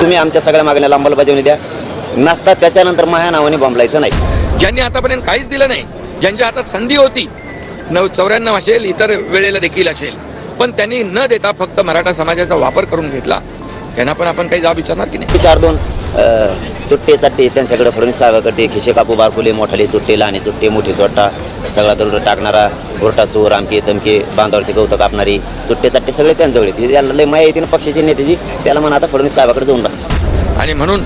तुम्ही आमच्या सगळ्या मागण्याला अंमलबजावणी द्या. नसता त्याच्यानंतर माझ्या नावाने बॉम्बलायचं नाही. ज्यांनी आतापर्यंत काहीच दिलं नाही ज्यांच्या हातात संधी होती नऊ चौऱ्याण्णव असेल इतर वेळेला देखील असेल. पण त्यांनी न देता फक्त मराठा समाजाचा वापर करून घेतला. त्यांना पण आपण काही जाब विचारणार की नाही? चार दोन. चुट्टे चट्टे त्यांच्याकडे फडणवीस साहेबाकडे खिशे कापू बारकुले मोठाले चुट्टे लहाने चुट्टे मोठे चोट्टा सगळा दरोड टाकणारा गोरटा चोर आमके तमके बांधावरचे गवत कापणारी चुट्टे चट्टे सगळे त्यांच्याकडे ते त्याला लय माया येते ना पक्षाची नेत्याची त्याला म्हणा आता फडणवीस साहेबाकडे जाऊन बसा. आणि म्हणून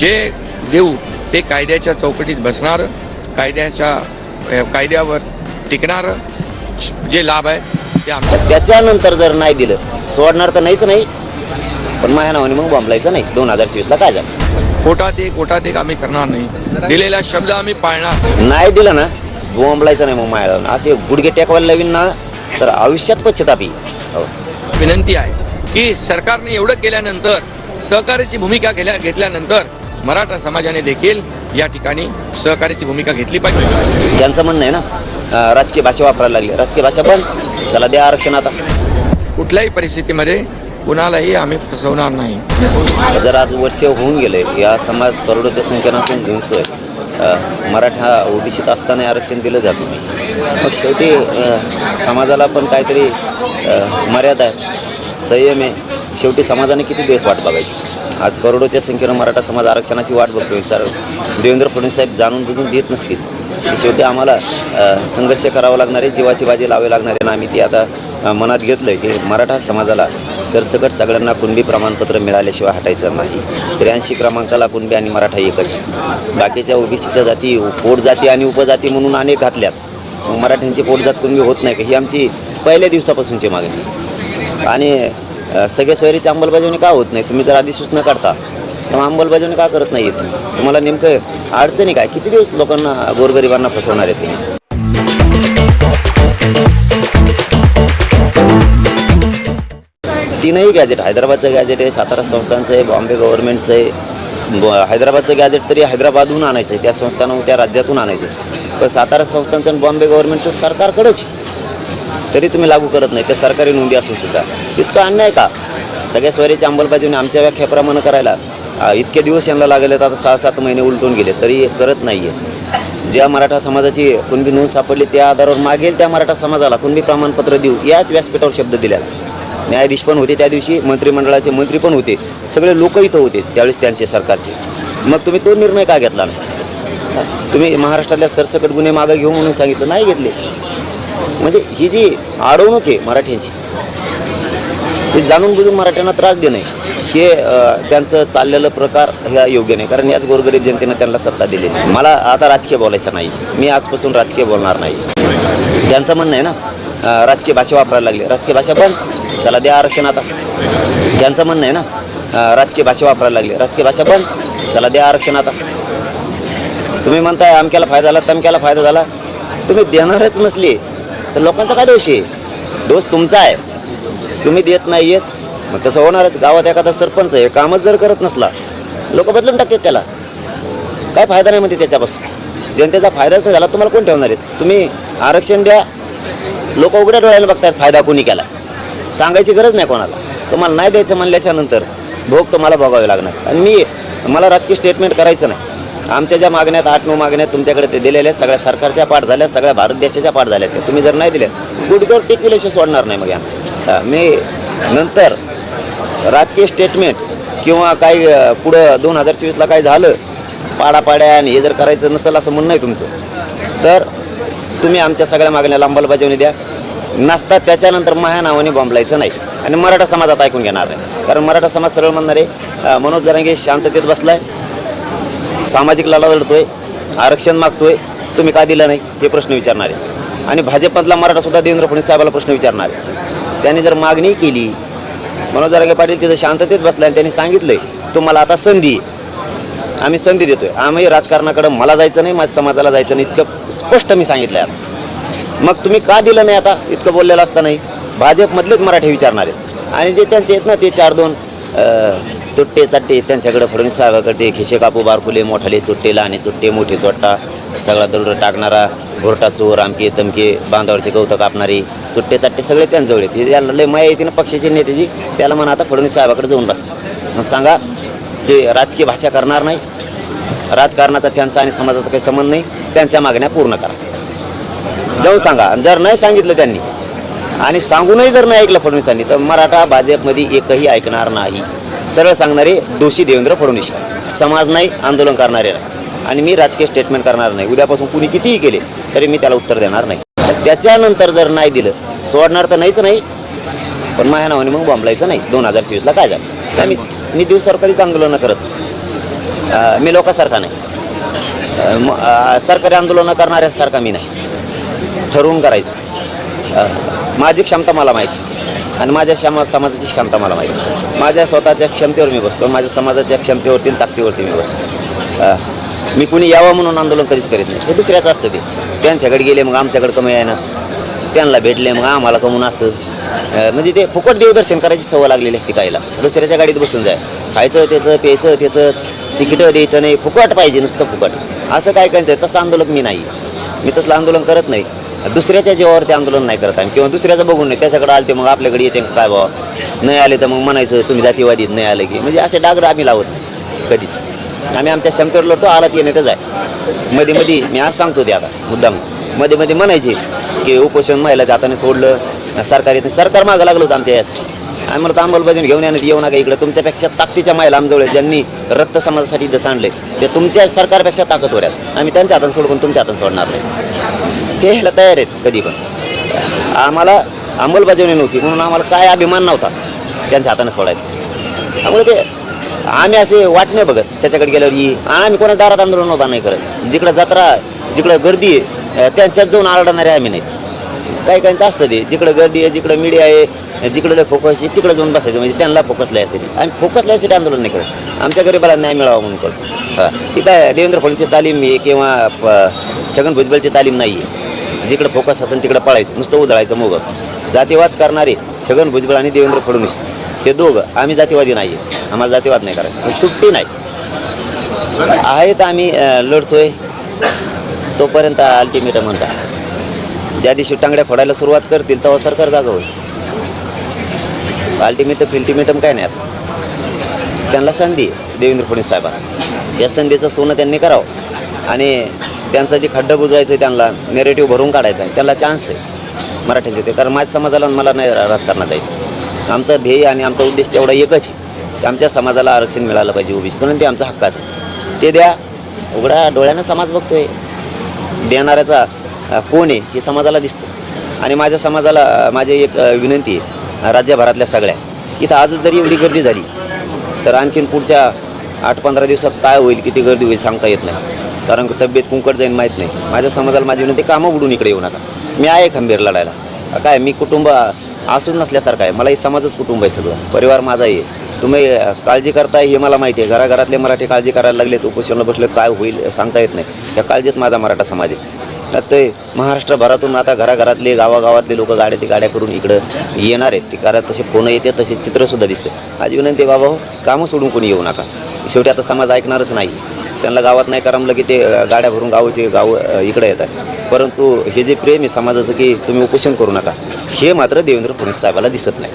जे देऊ ते कायद्याच्या चौकटीत बसणार कायद्याच्या कायद्यावर टिकणार जे लाभ आहे ते आमच्या तर त्याच्यानंतर जर नाही दिलं सोडणार तर नाहीच नाही. पण माझ्या नावाने मग बॉम्बलायचं नाही. दोन हजार चोवीसला काय झालं? कोटात एक कोटात एक आम्ही करणार नाही. दिलेला शब्द आम्ही पाळणार. नाही दिलं ना बॉम्बलायचं नाही मग माझ्या नावाने. असे गुडघे टेकवायला लावीन ना तर आयुष्यात पश्चाताप हो. विनंती आहे की सरकारने एवढं केल्यानंतर सहकार्याची भूमिका केल्या घेतल्यानंतर मराठा समाजाने देखील या ठिकाणी सहकार्याची भूमिका घेतली पाहिजे. त्यांचं म्हणणं आहे ना राजकीय भाषा वापरायला लागली. राजकीय भाषा बंद. चला द्या आरक्षण आता. कुठल्याही परिस्थितीमध्ये कुणालाही आम्ही फसवणार नाही. जर आज वर्ष होऊन गेले या समाज करोडोच्या संख्येनं असून झुंजतोय मराठा ओबीसीत असताना आरक्षण दिलं जात नाही. मग शेवटी समाजाला पण काहीतरी मर्यादा आहे संयम आहे. शेवटी समाजाने किती दिवस वाट बघायची? आज करोडोच्या संख्येनं मराठा समाज आरक्षणाची वाट बघतोय. सर देवेंद्र फडणवीस साहेब जाणून बुजून देत नसतील. शेवटी आम्हाला संघर्ष करावा लागणार आहे जीवाची बाजी लावावी लागणार आहे आणि आम्ही ती आता मनात घेतलं की मराठा समाजाला सरसकट सगळ्यांना कुणबी प्रमाणपत्र मिळाल्याशिवाय हटायचं नाही. त्र्याऐंशी क्रमांकाला कुणबी आणि मराठा एकच. बाकीच्या ओबीसीच्या जाती पोट जाती आणि उपजाती म्हणून अनेक घातल्यात. मग मराठ्यांची पोटजात कुणबी होत नाही का? ही आमची पहिल्या दिवसापासूनची मागणी. आणि सगळ्या सोयरीची अंमलबजावणी का होत नाही? तुम्ही जर आधी सूचना काढता तर मग अंमलबजावणी का करत नाही तुम्ही? तुम्हाला नेमकं अडचणी काय? किती दिवस लोकांना गोरगरिबांना फसवणार आहे तुम्ही? तीनही गॅजेट हैदराबादचं गॅजेट आहे सातारा संस्थांचं आहे बॉम्बे गव्हर्नमेंटचं आहे ब- हैदराबादचं गॅजेट तरी हैदराबादहून आणायचं आहे त्या संस्थानं त्या राज्यातून आणायचं आहे. पण सातारा संस्थांचं आणि बॉम्बे गव्हर्नमेंटचं सरकारकडेच आहे. तरी तुम्ही लागू करत नाही त्या सरकारी नोंदी असून सुद्धा. इतका अन्याय का? सगळ्या स्वरीची अंमलबजावणी आमच्या व्याख्याप्रमाणे करायला इतके दिवस यांना लागले आता सहा सात महिने उलटून गेले तरी हे करत नाही आहेत. ज्या मराठा समाजाची कुणबी नोंद सापडली त्या आधारावर मागेल त्या मराठा समाजाला कुणबी प्रमाणपत्र देऊ याच व्यासपीठावर शब्द दिलेला न्यायाधीश पण होते त्या दिवशी मंत्रिमंडळाचे मंत्री पण होते सगळे लोक इथं होते त्यावेळेस त्यांचे सरकारचे. मग तुम्ही तो निर्णय का घेतला नाही? तुम्ही महाराष्ट्रातल्या सरसकट गुन्हे मागं घेऊ म्हणून सांगितलं नाही घेतले. म्हणजे ही जी अडवणूक आहे मराठ्यांची ते जाणून बुजून मराठ्यांना त्रास देणे हे त्यांचं चाललेलं प्रकार ह्या योग्य नाही. कारण याच गोरगरीब जनतेनं त्यांना सत्ता दिली मला आता राजकीय बोलायचं नाही. मी आजपासून राजकीय बोलणार नाही. त्यांचं म्हणणं आहे ना राजकीय भाषा वापरायला लागली. राजकीय भाषा बंद. चला द्या आरक्षण आता. त्यांचं म्हणणं आहे ना राजकीय भाषा वापरायला लागली. राजकीय भाषा बंद. चला द्या आरक्षण आता. तुम्ही म्हणताय अमक्याला फायदा झाला तमक्याला फायदा झाला. तुम्ही देणारच नसले. तर लोकांचा काय दोष आहे? दोष तुमचा आहे. तुम्ही देत नाही येत मग तसं होणारच. गावात एखादा सरपंच आहे कामच जर करत नसला लोक बदलून टाकतात त्याला. काय फायदा नाही म्हणते त्याच्यापासून. जनतेचा फायदाच नाही झाला तुम्हाला कोण ठेवणार आहेत तुम्ही आरक्षण द्या. लोक उघड्या डोळ्याला बघतात फायदा कोणी केला. सांगायची गरज नाही कोणाला. तुम्हाला नाही द्यायचं म्हणल्याच्या नंतर भोग तुम्हाला भोगावे लागणार. आणि मी मला राजकीय स्टेटमेंट करायचं नाही. आमच्या ज्या मागण्यात आठ नऊ मागण्यात तुमच्याकडे ते दिलेल्या आहेत, सगळ्या सरकारच्या पाठ झाल्या सगळ्या भारत देशाच्या पाठ झाल्या त्या तुम्ही जर नाही दिल्या गुडगर टिकविल्याशिवाय सोडणार नाही मग या. मी नंतर राजकीय स्टेटमेंट किंवा काही पुढं दोन हजार चोवीसला काय झालं पाडापाड्या आणि हे जर करायचं नसेल असं म्हणणं आहे तुमचं तर तुम्ही आमच्या सगळ्या मागण्याला अंमलबजावणी द्या. नसता त्याच्यानंतर माझ्या नावाने बॉम्बलायचं नाही. आणि मराठा समाजात ऐकून घेणार नाही. कारण मराठा समाज सरळ म्हणणार आहे मनोज जरांगे शांततेत बसला आहे सामाजिक लढा लढतोय आरक्षण मागतोय तुम्ही का दिलं नाही? हे प्रश्न विचारणार आहे. आणि भाजपातला मराठासुद्धा देवेंद्र फडणवीस साहेबाला प्रश्न विचारणार आहे. त्यांनी जर मागणी केली मनोज जरांगे पाटील तिथं शांततेत बसला आणि त्यांनी सांगितलंय तुम्हाला आता संधी. आहे. आम्ही संधी देतोय. आम्ही राजकारणाकडं मला जायचं नाही माझ्या समाजाला जायचं नाही इतकं स्पष्ट मी सांगितलं आहे मग तुम्ही का दिलं नाही आता? इतकं बोललेलं असतानाही भाजपमधलेच मराठी विचारणार आहेत. आणि जे त्यांचे आहेत ना ते चार दोन चुट्टे चाट्टे त्यांच्याकडे. फडणवीस साहेबाकडे खिशे कापू बारकुले मोठाले चुट्टे लहाने चुट्टे मोठे चोट्टा. सगळा दरोड टाकणारा घोरटा चोर आमके तमके बांधावरचे गवत कापणारी चुट्टे चाट्टे सगळे त्यांजवळ आहेत. त्याला लय माया येते ना पक्षाचे नेत्याची त्याला म्हणा आता फडणवीस साहेबाकडे जाऊन बसा. सांगा ते राजकीय भाषा करणार नाही. राजकारणाचा त्यांचा आणि समाजाचा काही संबंध नाही. त्यांच्या मागण्या पूर्ण करा. जाऊन सांगा. जर नाही सांगितलं त्यांनी आणि सांगूनही जर नाही ऐकलं फडणवीसांनी तर मराठा भाजपमध्ये एकही ऐकणार नाही. सरळ सांगणारे दोषी देवेंद्र फडणवीस. समाज नाही आंदोलन करणारे. नाही आणि मी राजकीय स्टेटमेंट करणार नाही. उद्यापासून कुणी कितीही केले तरी मी त्याला उत्तर देणार नाही. त्याच्यानंतर जर नाही दिलं सोडणार तर नाहीच नाही पण माझ्या नावाने मग बॉम्बलायचं नाही. दोन हजार चोवीसला काय झालं? मी मी दिवसावर कधीच आंदोलन करत. मी लोकांसारखा नाही. सरकारी आंदोलनं करणाऱ्यासारखा मी नाही. ठरवून करायचं. माझी क्षमता मला माहिती. आणि माझ्या क्षमा समाजाची क्षमता मला माहिती. माझ्या स्वतःच्या क्षमतेवर मी बसतो. माझ्या समाजाच्या क्षमतेवरती ताकदीवरती मी बसतो. मी कुणी यावं म्हणून आंदोलन कधीच करीत नाही. हे दुसऱ्याचं असतं ते. त्यांच्याकडे गेले मग आमच्याकडे कमी आहे ना. त्यांना भेटले मग आम्हाला कमून असं. म्हणजे ते फुकट देवदर्शन करायची सवय लागलेली असते काहीला दुसऱ्याच्या गाडीत बसून जाय. खायचं त्याचं प्यायचं त्याचं तिकीटं द्यायचं नाही. फुकट पाहिजे नुसतं फुकट. असं काय करायचं तसं आंदोलन मी नाही. मी तसलं आंदोलन करत नाही. दुसऱ्याच्या जीवावर ते आंदोलन नाही करत आम्ही. किंवा दुसऱ्याचं बघून नाही. त्याच्याकडे आले ते मग आपल्याकडे येते काय बाबा नाही आले तर मग म्हणायचं तुम्ही जातीवादीत नाही आलं की. म्हणजे असे डागर आम्ही लावत नाही. कधीच. आम्ही आमच्या क्षमतेवर लढतो आलात ती तर आहे मध्ये मध्ये मी आज सांगतो ते आता मुद्दाम. मध्ये मध्ये म्हणायचे की उपोषण महिलाच्या हाताने सोडलं सरकार येत सरकार मागं लागलं होतं आमच्या यासाठी. आम्ही म्हणतो अंमलबजावणी घेऊन येण्यात येऊ नका इकडे. तुमच्यापेक्षा ताकदीच्या महिला आमजवळ ज्यांनी रक्त समाजासाठी जसं आणले. ते तुमच्या सरकारपेक्षा ताकदवर आहेत. आम्ही त्यांच्या हातात सोडून तुमच्या हाताने सोडणार नाही. ते ह्याला तयार आहेत कधी पण. आम्हाला अंमलबजावणी नव्हती म्हणून आम्हाला काय अभिमान नव्हता त्यांच्या हाताने सोडायचा. त्यामुळे ते आम्ही असे वाट नाही बघत. त्याच्याकडे गेल्यावर ही आम्ही कोणा दारात आंदोलन नव्हता नाही करत. जिकडं जत्रा जिकडं गर्दी आहे त्यांच्यात जाऊन आरडणारे आम्ही नाहीत. काही काहींचं असतं ते. जिकडं गर्दी आहे जिकडं मीडिया आहे जिकडं फोकस आहे तिकडं जाऊन बसायचं. म्हणजे त्यांना फोकस लायसाठी आम्ही फोकस लायसाठी आंदोलन नाही करत. आमच्या गरीबाला न्याय मिळावा म्हणून करतो. हां. ती काय देवेंद्र फडणवीसची तालीम आहे किंवा छगन भुजबळची तालीम नाही आहे. जिकडं फोकस असेल तिकडं पळायचं. नुसतं उधळायचं मोग. जातीवाद करणारे छगन भुजबळ आणि देवेंद्र फडणवीस. हे दोघं आम्ही जातीवादी नाही आहे आम्हाला जातीवाद नाही करायचं. सुट्टी नाही. आहेत आम्ही लढतोय. तोपर्यंत अल्टिमेटम म्हणता. ज्या दिवशी टांगड्या फोडायला सुरुवात करतील तेव्हा सरकार जागा होईल. अल्टिमेटम फिल्टिमेटम काय नाही आता. त्यांना संधी देवेंद्र फडणवीस साहेबांना. या संधीचं सोनं त्यांनी करावं. आणि त्यांचं जे खड्डं बुजवायचं आहे त्यांना नेरेटिव्ह भरून काढायचं आहे त्यांना चान्स आहे. मराठ्यांचे ते. कारण माझ्या समाजाला आणि मला नाही राजकारणात जायचं. आमचं ध्येय आणि आमचा उद्देश तेवढा एकच आहे की आमच्या समाजाला आरक्षण मिळालं पाहिजे ओबीसीतून आणि ते आमचा हक्काचं आहे. ते द्या उघड्या डोळ्यानं समाज बघतोय. देणाऱ्याचा कोण आहे हे समाजाला दिसतं. आणि माझ्या समाजाला माझी एक विनंती आहे राज्यभरातल्या सगळ्या. इथं आजच जरी एवढी गर्दी झाली तर आणखीन पुढच्या आठ पंधरा दिवसात काय होईल किती गर्दी होईल सांगता येत नाही. कारण तब्येत कुंकट जाईल माहीत नाही. माझ्या समाजाला माझी विनंती कामं उडून इकडे येऊ नका. मी आहे खंबीर लढायला. काय मी कुटुंब असून नसल्यासारखं आहे. मला हे समाजच कुटुंब आहे सगळं. परिवार माझा आहे. तुम्ही काळजी करताय हे मला माहिती आहे. घराघरातले मराठी काळजी करायला लागलेत उपोषणाला बसले काय होईल सांगता येत नाही. या काळजीत माझा मराठा समाज आहे. तर ते महाराष्ट्रभरातून आता घराघरातले गावागावातले लोक गाड्या ते गाड्या करून इकडं येणार आहेत. ते कारण तसे फोन येते तसे चित्रसुद्धा दिसते. आज विनंती बाबा हो कामं सोडून कोणी येऊ नका. शेवटी आता समाज ऐकणारच नाही. त्यांना गावात नाही करमलं की ते गाड्या भरून गावचे गाव इकडे येतात. परंतु हे जे प्रेम आहे समाजाचं की तुम्ही उपोषण करू नका हे मात्र देवेंद्र फडणवीस साहेबाला दिसत नाही.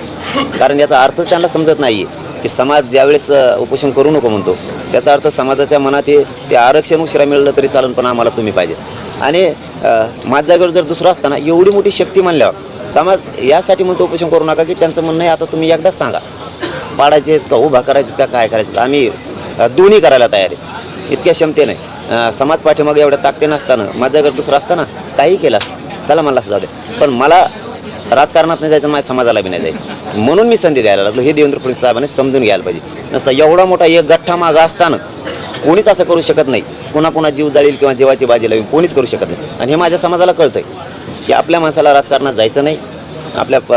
कारण याचा अर्थच त्यांना समजत नाही आहे की समाज ज्यावेळेस उपोषण करू नको म्हणतो त्याचा अर्थ समाजाच्या मनात हे ते आरक्षण उशिरा मिळलं तरी चालेल पण आम्हाला तुम्ही पाहिजे. आणि माझ्या जागेवर जर दुसरं असताना एवढी मोठी शक्ती मानल्यावर समाज यासाठी म्हणतो उपोषण करू नका की त्यांचं म्हणणं आहे आता तुम्ही एकदाच सांगा. पाडायचे का उभा करायचे त्या काय करायचं आम्ही दोन्ही करायला तयार आहे. इतक्या क्षमतेने. समाज पाठीमागे एवढ्या ताकते नसताना माझं घर दुसरं असताना काही केलं असतं. चला मला असं जाऊ दे. पण मला राजकारणात नाही जायचं माझ्या समाजाला बी नाही जायचं. म्हणून मी संधी द्यायला लागलो. हे देवेंद्र फडणवीस साहेबांनी समजून घ्यायला पाहिजे. नसता एवढा मोठा एक गठ्ठा मागा असताना कोणीच असं करू शकत नाही. पुन्हा पुन्हा जीव जाळील किंवा जीवाची बाजी लावी कोणीच करू शकत नाही. आणि हे माझ्या समाजाला कळतंय की आपल्या माणसाला राजकारणात जायचं नाही. आपल्या प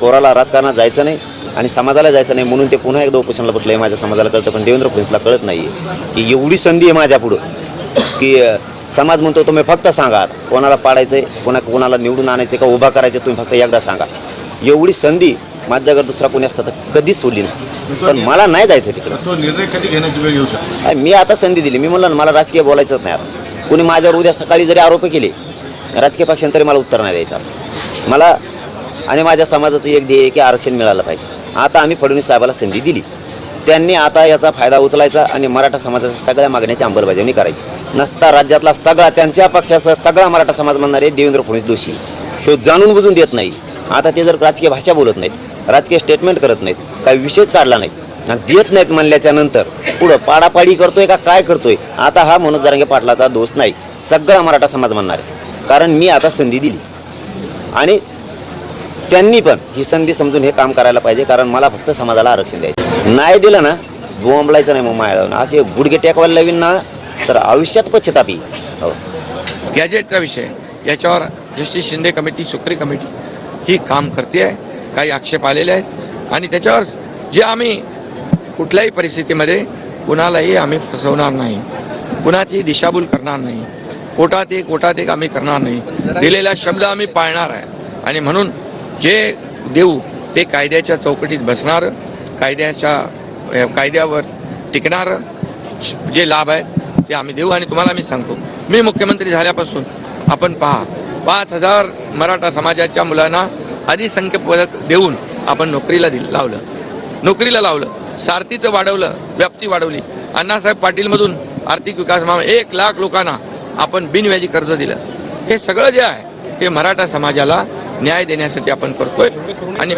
पोराला राजकारणात जायचं नाही. आणि समाजाला जायचं नाही म्हणून ते पुन्हा एकदा उपोषणाला बसलं. माझ्या समाजाला कळतं पण देवेंद्र फडणवीसला कळत नाही की एवढी संधी आहे माझ्या पुढं की समाज म्हणतो तुम्ही फक्त सांगा. कोणाला पाडायचं आहे कोणा कोणाला निवडून आणायचं का उभा करायचं तुम्ही फक्त एकदा सांगा. एवढी संधी माझ्या जागेवर दुसरा कोणी असता तर कधीच सोडली नसती. पण मला नाही जायचं तिकडं. निर्णय कधी घेण्याची वेळ येऊ शकतो? अरे मी आता संधी दिली. मी म्हणलं ना मला राजकीय बोलायचंच नाही आता. कोणी माझ्यावर उद्या सकाळी जरी आरोप केले राजकीय पक्षांनी तरी मला उत्तर नाही द्यायचं. मला आणि माझ्या समाजाचं एक ध्येय आहे की आरक्षण मिळालं पाहिजे. आता आम्ही फडणवीस साहेबाला संधी दिली. त्यांनी आता याचा फायदा उचलायचा आणि मराठा समाजाच्या सगळ्या मागण्याची अंमलबजावणी करायची. नसता राज्यातला सगळा त्यांच्या पक्षासह सगळा मराठा समाज म्हणणारे देवेंद्र फडणवीस दोषी हे जाणून बुजून देत नाही. आता ते जर राजकीय भाषा बोलत नाहीत राजकीय स्टेटमेंट करत नाहीत काही विषयच काढला नाहीत आणि देत नाहीत म्हणल्याच्या नंतर पुढं पाडापाडी करतोय का काय करतोय? आता हा मनोज जरांगे पाटलाचा दोष नाही. सगळा मराठा समाज म्हणणार आहे. कारण मी आता संधी दिली. आणि त्यांनी पण ही संधी समजून हे काम करायला पाहिजे कारण मला फक्त समाजाला आरक्षण द्यायचं नाही दिलं ना बोंबलायचं नाही मग मायाला असे गुडघे टेकवायला लावीन ना तर आयुष्यात पश्चाताप. हो. गॅजेटचा विषय याच्यावर जस्टिस शिंदे कमिटी सुक्री कमिटी ही काम करते आहे. काही आक्षेप आलेले आहेत. आणि त्याच्यावर जे आम्ही कुठल्याही परिस्थितीमध्ये कुणालाही आम्ही फसवणार नाही. कुणाची दिशाभूल करणार नाही. कोटात एक कोटात एक आम्ही करणार नाही. दिलेला शब्द आम्ही पाळणार आहे. आणि म्हणून जे देऊ ते कायद्याच्या चौकटीत बसणार कायद्याच्या कायद्यावर टिकणारं जे लाभ आहेत ते आम्ही देऊ आणि तुम्हाला मी सांगतो. मी मुख्यमंत्री झाल्यापासून आपण पहा पाच हजार मराठा समाजाच्या मुलांना अधिसंख्य पदक देऊन आपण नोकरीला दिलं लावलं. नोकरीला लावलं. सारथीचं वाढवलं व्याप्ती वाढवली. अण्णासाहेब पाटीलमधून आर्थिक विकास महामंडळ एक लाख लोकांना आपण बिनव्याजी कर्ज दिलं. हे सगळं जे आहे ते मराठा समाजाला न्याय देण्यासाठी आपण करतोय. आणि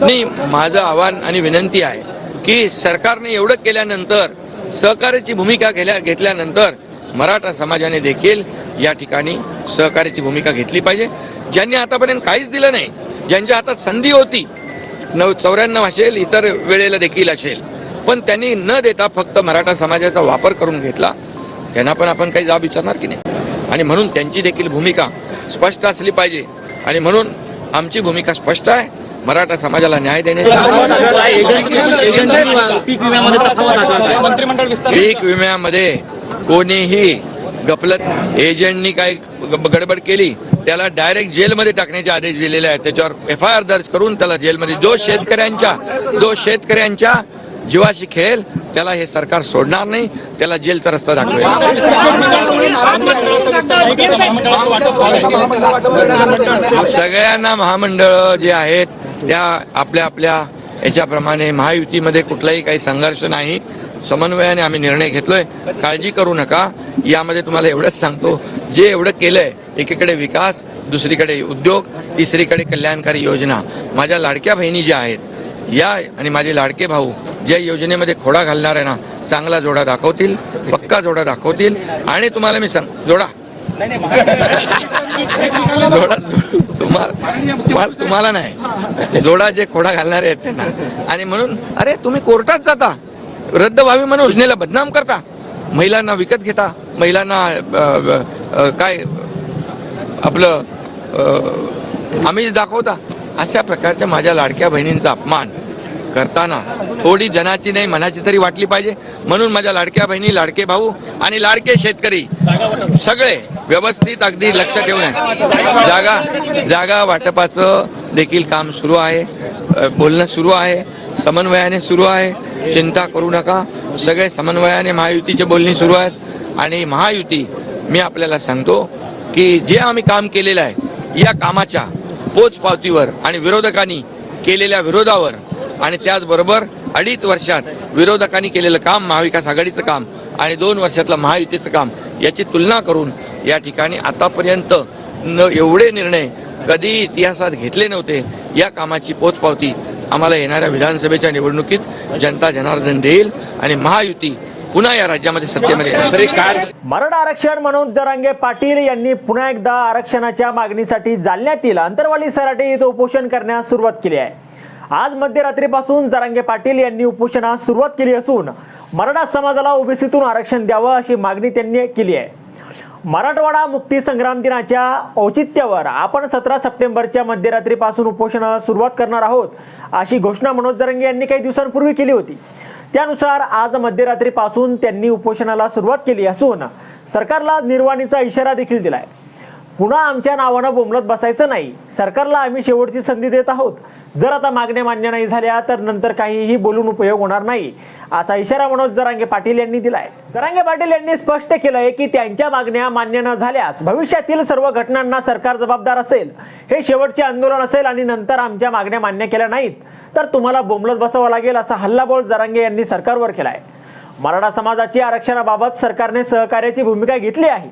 नाही माझं आव्हान आणि विनंती आहे की सरकारने एवढं केल्यानंतर सहकार्याची भूमिका घेल्या घेतल्यानंतर मराठा समाजाने देखील या ठिकाणी सहकार्याची भूमिका घेतली पाहिजे. ज्यांनी आतापर्यंत काहीच दिलं नाही ज्यांच्या हातात संधी होती नव चौऱ्याण्णव असेल इतर वेळेला देखील असेल पण त्यांनी न देता फक्त मराठा समाजाचा वापर करून घेतला. त्यांना पण आपण काही जाब विचारणार की नाही? आणि म्हणून त्यांची देखील भूमिका स्पष्ट असली पाहिजे. आणि म्हणून आमची भूमिका स्पष्ट आहे. मराठा समाजाला न्याय देण्याची पीक विम्यामध्ये कोणीही गपलत एजंटनी काय गडबड केली त्याला डायरेक्ट जेलमध्ये टाकण्याचे आदेश दिलेले आहेत. त्याच्यावर एफ आय आर दर्ज करून त्याला जेलमध्ये जो शेतकऱ्यांच्या जो शेतकऱ्यांच्या जीवाशी खेळेल त्याला हे सरकार सोडणार नाही त्याला जेलचा रस्ता दाखवेल. सगळ्यांना महामंडळ जे आहेत त्या आपल्या आपल्या याच्याप्रमाणे महायुतीमध्ये कुठलाही काही संघर्ष नाही. समन्वयाने आम्ही निर्णय घेतलोय. काळजी करू नका. यामध्ये तुम्हाला एवढंच सांगतो जे एवढं केलंय एकीकडे विकास दुसरीकडे उद्योग तिसरीकडे कल्याणकारी योजना. माझ्या लाडक्या बहिणी ज्या आहेत या आणि माझे लाडके भाऊ ज्या योजनेमध्ये खोडा घालणार आहे ना चांगला जोडा दाखवतील पक्का जोडा दाखवतील. आणि तुम्हाला मी सांग जोडा. जोडा जो- तुम्हाला तुम्हाला- तुम्हाला नाही. जोडा जे खोडा घालणारे आहेत त्यांना. आणि म्हणून अरे तुम्ही कोर्टात जाता. रद्द व्हावी म्हणून योजनेला बदनाम करता. महिलांना विकत घेता. महिलांना काय आपलं आम्हीच दाखवता. अशा प्रकारच्या माझ्या लाडक्या बहिणींचा अपमान. करताना थोडी जनाची नाही मनाची तरी वाटली पाहिजे. म्हणून माझ्या लाडक्या बहिणी लाडके भाऊ आणि लाडके शेतकरी सगळे व्यवस्थित अगदी लक्ष ठेवून आहे. जागा जागा वाटपाचं देखील काम सुरू आहे. बोलणं सुरू आहे. समन्वयाने सुरू आहे. चिंता करू नका. सगळे समन्वयाने महायुतीचे बोलणी सुरू आहेत. आणि महायुती मी आपल्याला सांगतो की जे आम्ही काम केलेलं आहे या कामाच्या पोचपावतीवर आणि विरोधकांनी केलेल्या विरोधावर आणि त्याचबरोबर अडीच वर्षात विरोधकांनी केलेलं काम महाविकास आघाडीचं काम आणि दोन वर्षातलं महायुतीचं काम याची तुलना करून या ठिकाणी आतापर्यंत न एवढे निर्णय कधी इतिहासात घेतले नव्हते. या कामाची पोचपावती आम्हाला येणाऱ्या विधानसभेच्या निवडणुकीत जनता जनार्दन देईल आणि महायुती पुन्हा या राज्यामध्ये सत्तेमध्ये काय? मराठा आरक्षण म्हणून जरांगे पाटील यांनी पुन्हा एकदा आरक्षणाच्या मागणीसाठी जालन्यातील अंतरवाली सराटे इथं उपोषण करण्यास सुरुवात केली आहे. आज मध्यरात्रीपासून जरांगे पाटील यांनी उपोषणास सुरुवात केली असून मराठा समाजाला ओबीसीतून आरक्षण द्यावं अशी मागणी त्यांनी केली आहे. मराठवाडा मुक्ती संग्राम दिनाच्या औचित्यावर आपण सतरा सप्टेंबरच्या मध्यरात्रीपासून उपोषणाला सुरुवात करणार आहोत अशी घोषणा मनोज जरंगे यांनी काही दिवसांपूर्वी केली होती. त्यानुसार आज मध्यरात्रीपासून त्यांनी उपोषणाला सुरुवात केली असून सरकारला निर्वाणीचा इशारा देखील दिला आहे पुन्हा आमच्या नावानं बोमलत बसायचं नाही. सरकारला आम्ही शेवटची संधी देत आहोत. जर आता मागण्या मान्य नाही झाल्या तर नंतर काहीही बोलून उपयोग होणार नाही असा इशारा मनोज जरांगे पाटील यांनी दिलाय. जरांगे पाटील यांनी स्पष्ट केलंय की त्यांच्या मागण्या मान्य न झाल्यास भविष्यातील सर्व घटनांना सरकार जबाबदार असेल. हे शेवटचे आंदोलन असेल आणि नंतर आमच्या मागण्या मान्य केल्या नाहीत तर तुम्हाला बोंबलत बसावं लागेल असा हल्लाबोल जरांगे यांनी सरकारवर केलाय. मराठा समाजाची आरक्षणाबाबत सरकारने सहकार्याची भूमिका घेतली आहे.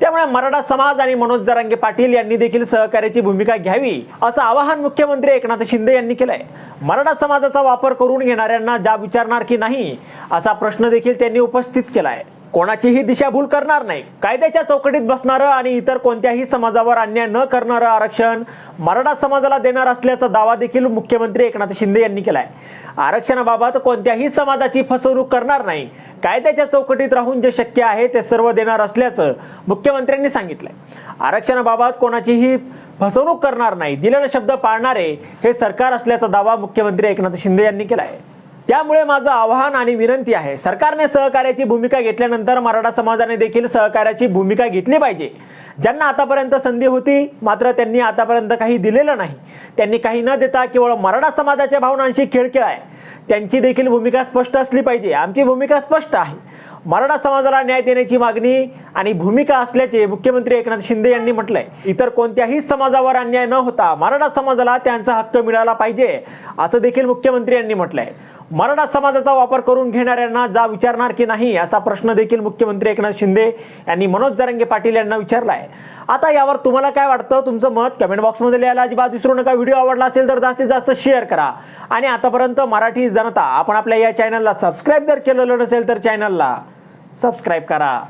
त्यामुळे मराठा समाज आणि मनोज जरांगे पाटील यांनी देखील सहकार्याची भूमिका घ्यावी असं आवाहन मुख्यमंत्री एकनाथ शिंदे यांनी केलंय. मराठा समाजाचा वापर करून घेणाऱ्यांना जाब विचारणार की नाही असा प्रश्न देखील त्यांनी उपस्थित केलाय. कोणाचीही दिशाभूल करणार नाही. कायद्याच्या चौकटीत बसणारं आणि इतर कोणत्याही समाजावर अन्याय न करणारं आरक्षण मराठा समाजाला देणार असल्याचा दावा देखील मुख्यमंत्री एकनाथ शिंदे यांनी केलाय. आरक्षणाबाबत कोणत्याही समाजाची फसवणूक करणार नाही. कायद्याच्या चौकटीत राहून जे शक्य आहे ते सर्व देणार असल्याचं मुख्यमंत्र्यांनी सांगितलंय. आरक्षणाबाबत कोणाचीही फसवणूक करणार नाही. दिलेला शब्द पाळणारे हे सरकार असल्याचा दावा मुख्यमंत्री एकनाथ शिंदे यांनी केलाय. त्यामुळे माझं आवाहन आणि विनंती आहे सरकारने सहकार्याची भूमिका घेतल्यानंतर मराठा समाजाने देखील सहकार्याची भूमिका घेतली पाहिजे. ज्यांना आतापर्यंत संधी होती मात्र त्यांनी आतापर्यंत काही दिलेलं नाही. त्यांनी काही न देता केवळ मराठा समाजाच्या भावनांशी खेळ खेळाय त्यांची देखील भूमिका स्पष्ट असली पाहिजे. आमची भूमिका स्पष्ट आहे. मराठा समाजाला न्याय देण्याची मागणी आणि भूमिका असल्याचे मुख्यमंत्री एकनाथ शिंदे यांनी म्हटलंय. इतर कोणत्याही समाजावर अन्याय न होता मराठा समाजाला त्यांचा हक्क मिळाला पाहिजे असं देखील मुख्यमंत्री यांनी म्हटलंय. मराठा समाजाचा वापर करून घेणाऱ्यांना जा विचारणार की नाही असा प्रश्न देखील मुख्यमंत्री एकनाथ शिंदे यांनी मनोज जरंगे पाटील यांना विचारलाय. आता यावर तुम्हाला काय वाटतं? तुमचं मत कमेंट बॉक्समध्ये लिहायला अजिबात विसरू नका. व्हिडिओ आवडला असेल तर जास्तीत जास्त शेअर करा. आणि आतापर्यंत मराठी जनता आपण आपल्या या चॅनलला सबस्क्राईब जर केलेलं नसेल तर चॅनलला सबस्क्राईब करा.